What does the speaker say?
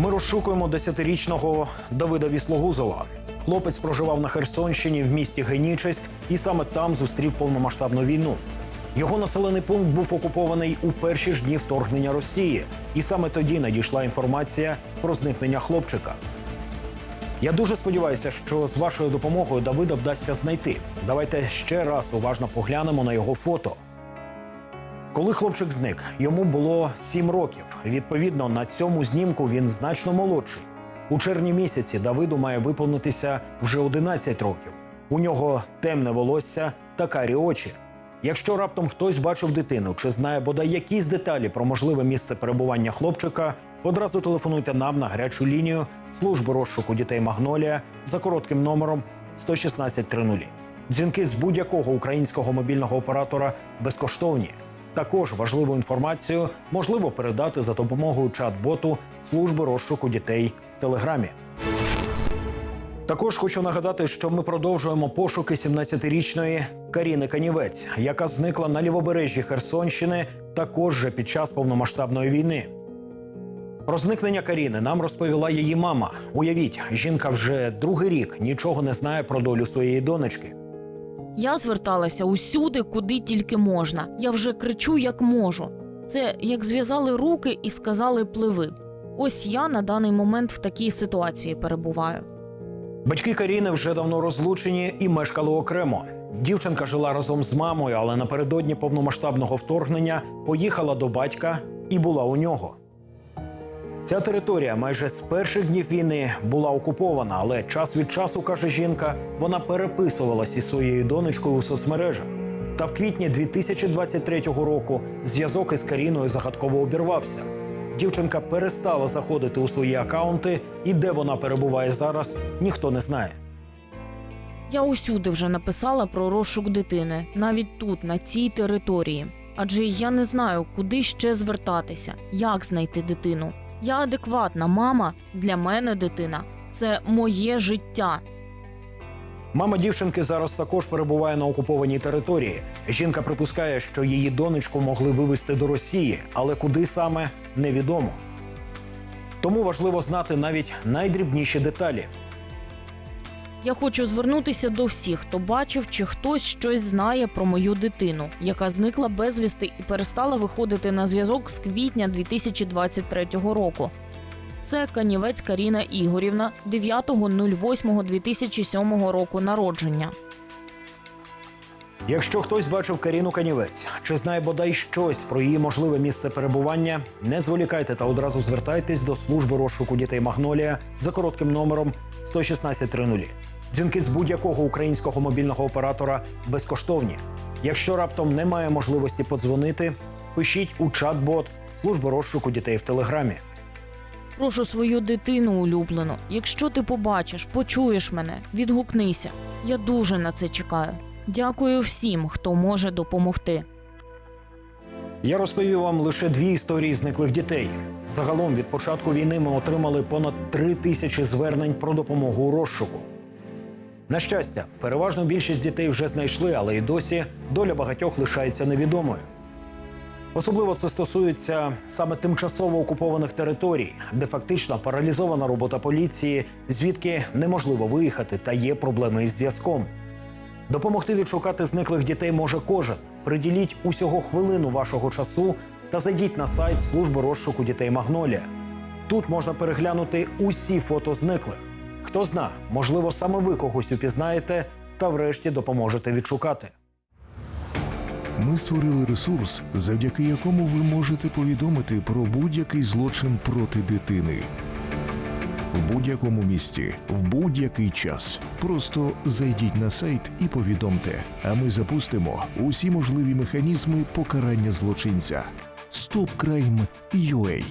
Ми розшукуємо 10-річного Давида Віслогузова. Хлопець проживав на Херсонщині в місті Генічеськ і саме там зустрів повномасштабну війну. Його населений пункт був окупований у перші ж дні вторгнення Росії, і саме тоді надійшла інформація про зникнення хлопчика. Я дуже сподіваюся, що з вашою допомогою Давида вдасться знайти. Давайте ще раз уважно поглянемо на його фото. Коли хлопчик зник, йому було 7 років. Відповідно, на цьому знімку він значно молодший. У червні місяці Давиду має виповнитися вже 11 років. У нього темне волосся та карі очі. Якщо раптом хтось бачив дитину чи знає бодай якісь деталі про можливе місце перебування хлопчика, одразу телефонуйте нам на гарячу лінію служби розшуку дітей Магнолія за коротким номером 11630. Дзвінки з будь-якого українського мобільного оператора безкоштовні. Також важливу інформацію можливо передати за допомогою чат-боту служби розшуку дітей в Телеграмі. Також хочу нагадати, що ми продовжуємо пошуки 17-річної Каріни Канівець, яка зникла на лівобережжі Херсонщини, також же під час повномасштабної війни. Про зникнення Каріни нам розповіла її мама. Уявіть, жінка вже другий рік нічого не знає про долю своєї донечки. Я зверталася усюди, куди тільки можна. Я вже кричу, як можу. Це як зв'язали руки і сказали пливи. Ось я на даний момент в такій ситуації перебуваю. Батьки Каріни вже давно розлучені і мешкали окремо. Дівчинка жила разом з мамою, але напередодні повномасштабного вторгнення поїхала до батька і була у нього. Ця територія майже з перших днів війни була окупована, але час від часу, каже жінка, вона переписувалась із своєю донечкою у соцмережах. Та в квітні 2023 року зв'язок із Каріною загадково обірвався. Дівчинка перестала заходити у свої акаунти, і де вона перебуває зараз, ніхто не знає. Я усюди вже написала про розшук дитини, навіть тут, на цій території. Адже я не знаю, куди ще звертатися, як знайти дитину. Я адекватна мама, для мене дитина це моє життя. Мама дівчинки зараз також перебуває на окупованій території. Жінка припускає, що її донечку могли вивезти до Росії, але куди саме невідомо. Тому важливо знати навіть найдрібніші деталі. Я хочу звернутися до всіх, хто бачив чи хтось щось знає про мою дитину, яка зникла безвісти і перестала виходити на зв'язок з квітня 2023 року. Це Канівець Каріна Ігорівна 9.08.2007 року народження. Якщо хтось бачив Каріну Канівець чи знає бодай щось про її можливе місце перебування, не зволікайте та одразу звертайтесь до служби розшуку дітей Магнолія за коротким номером 11630. Дзвінки з будь-якого українського мобільного оператора безкоштовні. Якщо раптом немає можливості подзвонити, пишіть у чат-бот служби розшуку дітей в Телеграмі. Прошу свою дитину улюблену. Якщо ти побачиш, почуєш мене, відгукнися. Я дуже на це чекаю. Дякую всім, хто може допомогти. Я розповів вам лише дві історії зниклих дітей. Загалом від початку війни ми отримали понад три тисячі звернень про допомогу у розшуку. На щастя, переважну більшість дітей вже знайшли, але й досі доля багатьох лишається невідомою. Особливо це стосується саме тимчасово окупованих територій, де фактично паралізована робота поліції, звідки неможливо виїхати та є проблеми із зв'язком. Допомогти відшукати зниклих дітей може кожен. Приділіть усього хвилину вашого часу та зайдіть на сайт служби розшуку дітей Магнолія. Тут можна переглянути усі фото зниклих. Хто зна, можливо, саме ви когось упізнаєте та врешті допоможете відшукати. Ми створили ресурс, завдяки якому ви можете повідомити про будь-який злочин проти дитини. В будь-якому місті, в будь-який час. Просто зайдіть на сайт і повідомте, а ми запустимо усі можливі механізми покарання злочинця. StopCrime.ua